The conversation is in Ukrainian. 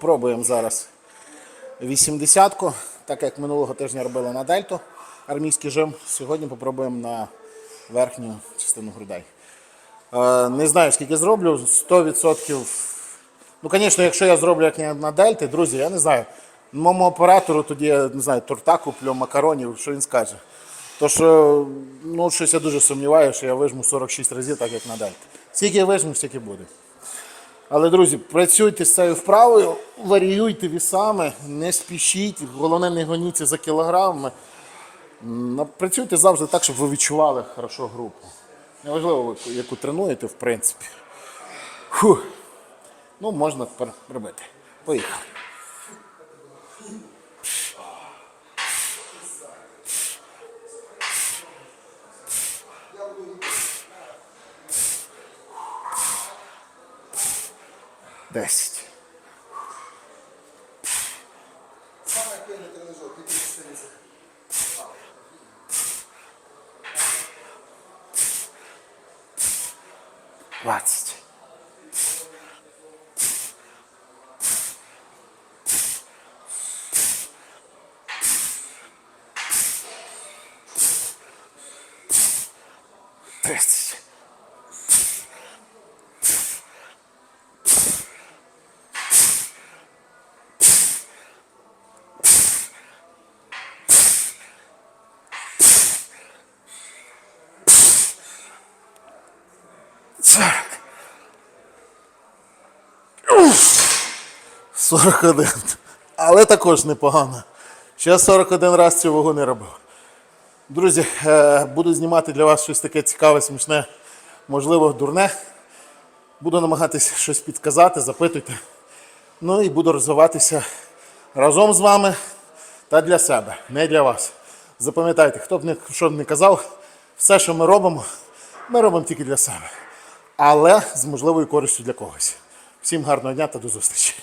Пробуємо зараз 80-ку, так як минулого тижня робили на дельту армійський жим. Сьогодні попробуємо на верхню частину грудей. Е, Не знаю, скільки зроблю, 100%. Ну, звісно, якщо я зроблю як на дельти, друзі, я не знаю. Моєму оператору тоді я не знаю, торта куплю, макаронів, що він скаже. То що, ну, щось я дуже сумніваюся, що я вижму 46 разів, так як на дельти. Скільки я вижму, стільки буде. Але, друзі, працюйте з цією вправою, варіюйте вісами, не спішіть, головне не гоніться за кілограмами. Працюйте завжди так, щоб ви відчували хорошо групу. Неважливо, яку тренуєте, в принципі. Фух. Ну, можна робити. Поїхали. Best. Watched. Best. 40. Уф. 41. Але також непогано. Ще 41 раз цю вагу не робив. Друзі, е, буду знімати для вас щось таке цікаве, смішне, можливо, дурне. Буду намагатися щось підказати, запитуйте. Ну і буду розвиватися разом з вами та для себе, не для вас. Запам'ятайте, хто б не що б не казав, все, що ми робимо, ми робимо тільки для себе. Але з можливою користю для когось. Всім гарного дня та до зустрічі.